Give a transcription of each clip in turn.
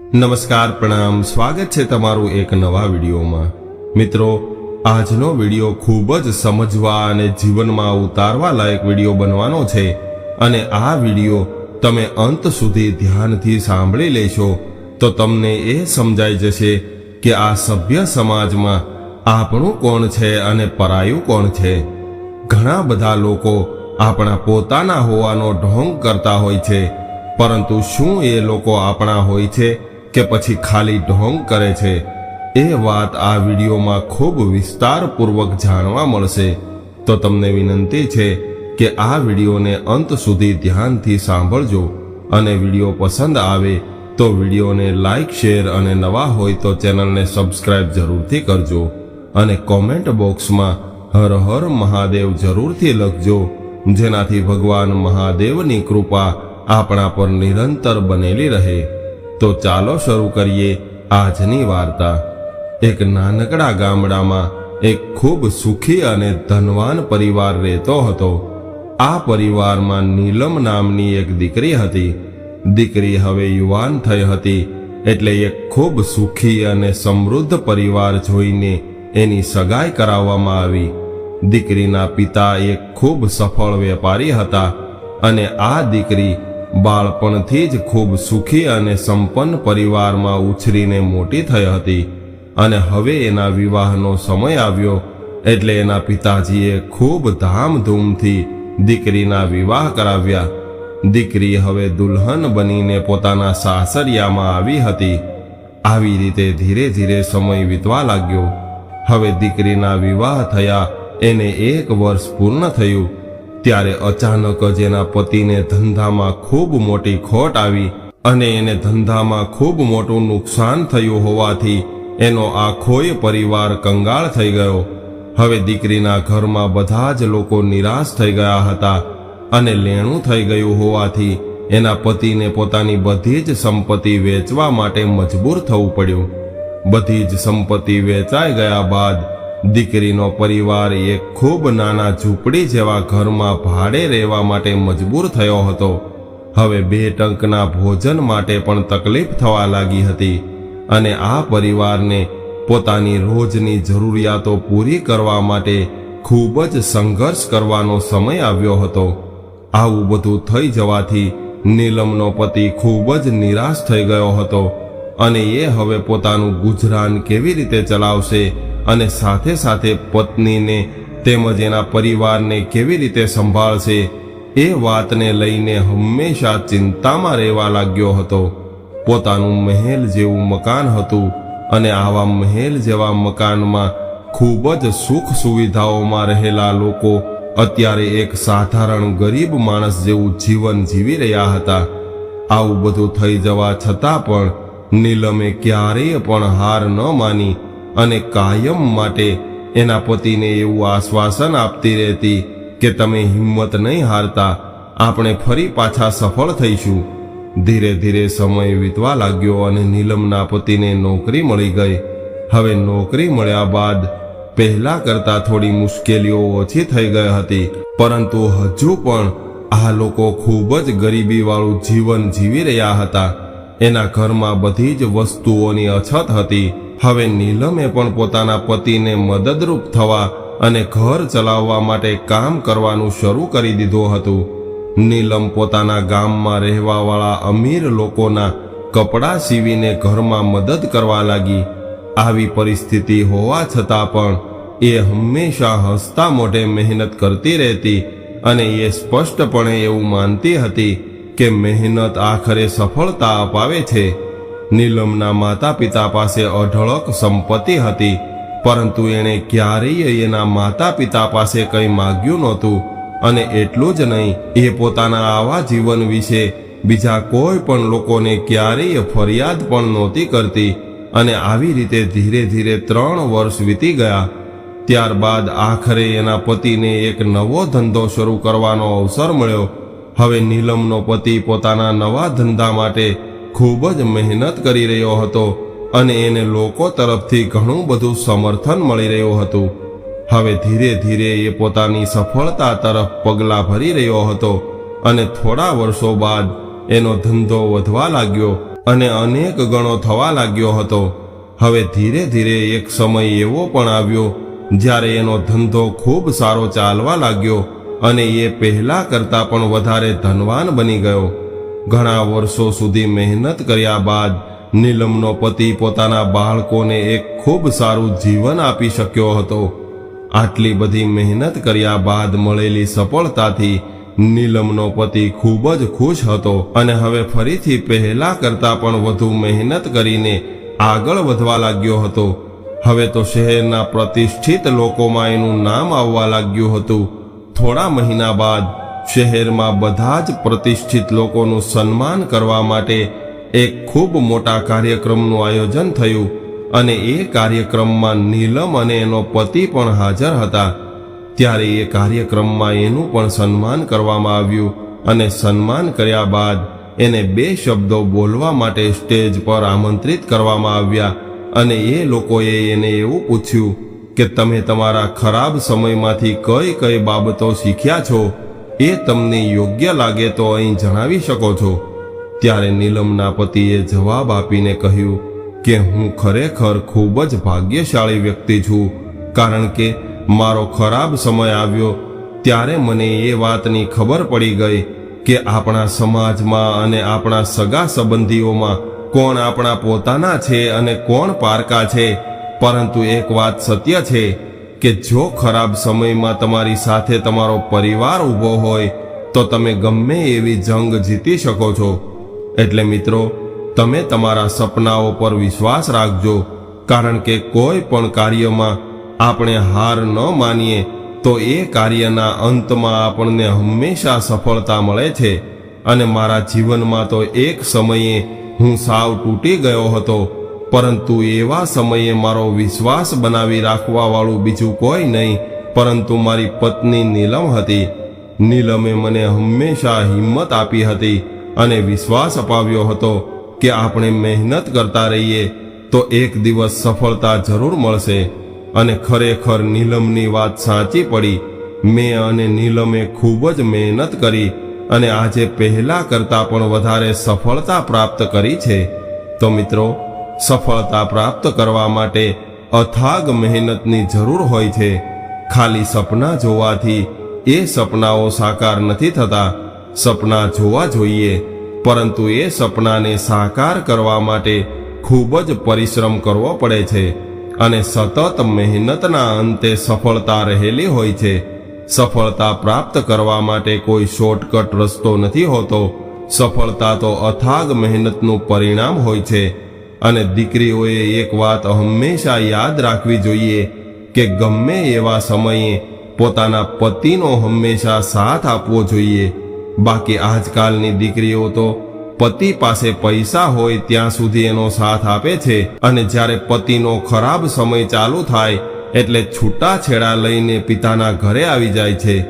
નમસ્કાર, પ્રણામ. સ્વાગત છે તમારું એક નવા વિડીયોમાં. મિત્રો, આજનો વીડિયો ખૂબ જ સમજવા અને જીવનમાં ઉતારવા લાયક વીડિયો બનવાનો છે અને આ વીડિયો તમે અંત સુધી ધ્યાનથી સાંભળી લેશો, તો તમને એ સમજાઈ જશે કે આ સભ્ય સમાજમાં આપણું કોણ છે અને પરાયું કોણ છે. ઘણા બધા લોકો આપણા પોતાના હોવાનો ઢોંગ કરતા હોય છે, પરંતુ શું એ લોકો આપણા હોય છે કે પછી ખાલી ઢોંગ કરે છે. એ વાત આ વિડીયોમાં ખૂબ વિસ્તારપૂર્વક જાણવા મળશે. તો તમને વિનંતી છે કે આ વિડીયોને અંત સુધી ધ્યાનથી સાંભળજો. અને વીડિયો પસંદ આવે તો વિડીયોને લાઇક શેર અને નવા હોય તો ચેનલને સબસ્ક્રાઇબ જરૂરથી કરજો. અને કોમેન્ટ બોક્સમાં હર હર મહાદેવ જરૂરથી લખજો, જેનાથી ભગવાન મહાદેવની કૃપા આપણા પર નિરંતર બનેલી રહે. તો ચાલો શરૂ કરીએ આજની વાર્તા. એક નાનકડા ગામડામાં એક ખૂબ સુખી અને ધનવાન પરિવાર રહેતો હતો. આ પરિવારમાં નીલમ નામની એક દીકરી હતી. દીકરી હવે યુવાન થઈ હતી એટલે એક ખૂબ સુખી અને સમૃદ્ધ પરિવાર જોઈને એની સગાઈ કરાવવામાં આવી. દીકરીના પિતા એક ખૂબ સફળ વેપારી હતા અને આ દીકરી બાળપણથી જ ખૂબ સુખી અને સંપન્ન પરિવારમાં ઉછરીને મોટી થઈ હતી અને હવે એના વિવાહનો સમય આવ્યો એટલે એના પિતાજીએ ખૂબ ધામધૂમથી દીકરીના વિવાહ કરાવ્યા. દીકરી હવે દુલ્હન બનીને પોતાના સાસરિયામાં આવી હતી. આવી રીતે ધીરે ધીરે સમય વીતવા લાગ્યો. હવે દીકરીના વિવાહ થયા, એને એક વર્ષ પૂર્ણ થયું. ત્યારે અચાનક જ એના પતિને ધંધામાં ખૂબ મોટી ખોટ આવી અને એને ધંધામાં ખૂબ મોટું નુકસાન થયું હોવાથી એનો આખોય પરિવાર કંગાળ થઈ ગયો. હવે દીકરીના ઘરમાં બધા જ લોકો નિરાશ થઈ ગયા હતા અને લેણું થઈ ગયું હોવાથી એના પતિને પોતાની બધી જ સંપત્તિ વેચવા માટે મજબૂર થવું પડ્યું. બધી જ સંપત્તિ વેચાઈ ગયા બાદ દીકરીનો પરિવાર એક ખૂબ નાના ઝૂંપડી જેવા ઘરમાં ભાડે રહેવા માટે મજબૂર થયો હતો. હવે બે ટંકના ભોજન માટે પણ તકલીફ થવા લાગી હતી અને આ પરિવારને પોતાની રોજની જરૂરિયાતો પૂરી કરવા માટે ખૂબ જ સંઘર્ષ કરવાનો સમય આવ્યો હતો. આવું બધું થઈ જવાથી નીલમનો પતિ ખૂબ જ નિરાશ થઈ ગયો હતો અને એ હવે પોતાનું ગુજરાન કેવી રીતે ચલાવશે અને સાથે સાથે પત્નીને તેમજ એના પરિવારને કેવી રીતે સંભાળશે એ વાતને લઈને હંમેશા ચિંતામાં રહેવા લાગ્યો હતો. પોતાનું મહેલ જેવું મકાન હતું અને આવા મહેલ જેવા મકાનમાં ખૂબ જ સુખ સુવિધાઓમાં રહેલા લોકો અત્યારે એક સાધારણ ગરીબ માણસ જેવું જીવન જીવી રહ્યા હતા. આવું બધું થઈ જવા છતાં પણ નીલમે ક્યારેય પણ હાર ન માની અને કાયમ માટે એના પતિને એવું આશ્વાસન આપતી રહેતી કે તમે હિંમત નહીં હારતા, આપણે ફરી પાછા સફળ થઈશું. ધીરે ધીરે સમય વીતવા લાગ્યો અને નીલમના પતિને નોકરી મળી ગઈ. હવે નોકરી મળ્યા બાદ પહેલા કરતા થોડી મુશ્કેલીઓ ઓછી થઈ ગઈ હતી. પરંતુ હજુ પણ આ લોકો ખૂબ જ ગરીબીવાળું જીવન જીવી રહ્યા હતા. એના ઘરમાં બધી જ વસ્તુઓની અછત હતી. હવે નીલમે પણ પોતાના પતિને મદદરૂપ થવા અને ઘર ચલાવવા માટે કામ કરવાનું શરૂ કરી દીધું હતું. નીલમ પોતાના ગામમાં રહેવાવાળા અમીર લોકોના કપડાં સીવીને ઘરમાં મદદ કરવા લાગી. આવી પરિસ્થિતિ હોવા છતાં પણ એ હંમેશા હસતા મોઢે મહેનત કરતી રહેતી અને એ સ્પષ્ટપણે એવું માનતી હતી કે મહેનત આખરે સફળતા અપાવે છે. નીલમના માતા પિતા પાસે અઢળક સંપત્તિ હતી, પરંતુ એણે ક્યારેય એના માતા પિતા પાસે કંઈ માગ્યું નહોતું અને એટલું જ નહીં, એ પોતાના આવા જીવન વિશે બીજા કોઈ પણ લોકોને ક્યારેય ફરિયાદ પણ નહોતી કરતી અને આવી રીતે ધીરે ધીરે ત્રણ વર્ષ વીતી ગયા. ત્યારબાદ આખરે એના પતિને એક નવો ધંધો શરૂ કરવાનો અવસર મળ્યો. હવે નીલમનો પતિ પોતાના નવા ધંધા માટે ખૂબ જ મહેનત કરી રહ્યો હતો અને એને લોકો તરફથી ઘણું બધું સમર્થન મળી રહ્યું હતું. હવે ધીરે ધીરે એ પોતાની સફળતા તરફ પગલાં ભરી રહ્યો હતો અને થોડા વર્ષો બાદ એનો ધંધો વધવા લાગ્યો અને અનેક ગણો થવા લાગ્યો હતો. હવે ધીરે ધીરે એક સમય એવો પણ આવ્યો જ્યારે એનો ધંધો ખૂબ સારો ચાલવા લાગ્યો અને એ પહેલાં કરતાં પણ વધારે ધનવાન બની ગયો. ઘણા વર્ષો સુધી મહેનત કર્યા બાદ નીલમનો પતિ પોતાના બાળકોને એક ખૂબ સારું જીવન આપી શક્યો હતો. આટલી બધી મહેનત કર્યા બાદ મળેલી સફળતાથી નીલમનો પતિ ખૂબ જ ખુશ હતો અને હવે ફરીથી પહેલા કરતાં પણ વધુ મહેનત કરીને આગળ વધવા લાગ્યો હતો. હવે તો શહેરના પ્રતિષ્ઠિત લોકોમાં એનું નામ આવવા લાગ્યું હતું. થોડા મહિના બાદ શહેરમાં બધા જ પ્રતિષ્ઠિત લોકોનું સન્માન કરવા માટે એક ખૂબ મોટા કાર્યક્રમનું આયોજન થયું અને એ કાર્યક્રમમાં નીલમ અને એનો પતિ પણ હાજર હતા. ત્યારે એ કાર્યક્રમમાં એનું પણ સન્માન કરવામાં આવ્યું અને સન્માન કર્યા બાદ એને બે શબ્દો બોલવા માટે સ્ટેજ પર આમંત્રિત કરવામાં આવ્યા અને એ લોકોએ એને એવું પૂછ્યું કે તમે તમારા ખરાબ સમયમાંથી કઈ કઈ બાબતો શીખ્યા છો? એ તમને યોગ્ય લાગે તો અહીં જણાવી શકો છો. ત્યારે નીલમના પતિએ જવાબ આપીને કહ્યું કે, હું ખરેખર ખૂબ જ ભાગ્યશાળી વ્યક્તિ છું, કારણ કે મારો ખરાબ સમય આવ્યો, ત્યારે મને એ વાતની ખબર પડી ગઈ કે આપણા સમાજમાં અને આપણા સગા સંબંધીઓમાં કોણ આપણા પોતાના છે અને કોણ પારકા છે. પરંતુ એક વાત સત્ય છે કે જો ખરાબ સમયમાં તમારી સાથે તમારો પરિવાર ઊભો હોય, તો તમે ગમે એવી જંગ જીતી શકો છો. એટલે મિત્રો, તમે તમારા સપનાઓ પર વિશ્વાસ રાખજો, કારણ કે કોઈ પણ કાર્યમાં આપણે હાર ન માનીએ, તો એ કાર્યના અંતમાં આપણને હંમેશા સફળતા મળે છે. અને મારા જીવનમાં તો એક સમયે હું સાવ તૂટી ગયો હતો. પરંતુ એવા સમયે મારો વિશ્વાસ બનાવી રાખવા વાળું બીજું કોઈ નહીં, પરંતુ મારી પત્ની નીલમ હતી. નીલમે મને હંમેશા હિંમત આપી હતી અને વિશ્વાસ અપાવ્યો હતો કે આપણે મહેનત કરતા રહીએ તો એક દિવસ સફળતા જરૂર મળશે. અને ખરેખર નીલમની વાત સાચી પડી. મેં અને નીલમે ખૂબ જ મહેનત કરી અને આજે પહેલા કરતાં પણ વધારે સફળતા પ્રાપ્ત કરી છે. તો મિત્રો સફળતા પ્રાપ્ત કરવા માટે અથાગ મહેનતની જરૂર હોય છે. ખાલી સપના જોવાથી એ સપનાઓ સાકાર નથી થતા. સપના જોવા જોઈએ, પરંતુ એ સપનાને સાકાર કરવા માટે ખૂબ જ પરિશ્રમ કરવો પડે છે અને સતત મહેનતના અંતે સફળતા રહેલી હોય છે. સફળતા પ્રાપ્ત કરવા માટે કોઈ શોર્ટકટ રસ્તો નથી હોતો. સફળતા તો અથાગ મહેનતનું પરિણામ હોય છે. અને દીકરીઓએ એક વાત હંમેશા યાદ રાખવી જોઈએ કે ગમે એવા સમયે પોતાના પતિનો હંમેશા સાથ આપવો જોઈએ. બાકી આજકાલની દીકરીઓ તો પતિ પાસે પૈસા હોય ત્યાં સુધી એનો સાથ આપે છે અને જ્યારે પતિનો ખરાબ સમય ચાલુ થાય એટલે છૂટાછેડા લઈને પિતાના ઘરે આવી જાય છે.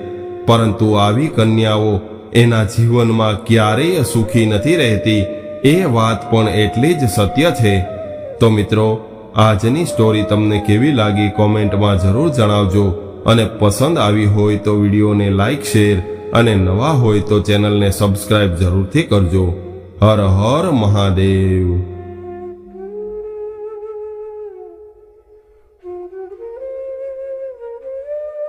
પરંતુ આવી કન્યાઓ એના જીવનમાં ક્યારેય સુખી નથી રહેતી. એ વાત પણ એટલી જ સત્ય છે. તો મિત્રો, આજની સ્ટોરી તમને કેવી લાગી કોમેન્ટમાં જરૂર જણાવજો અને પસંદ આવી હોય તો વિડીયોને લાઇક શેર અને નવા હોય તો ચેનલને સબસ્ક્રાઇબ જરૂરથી કરજો. હર હર મહાદેવ.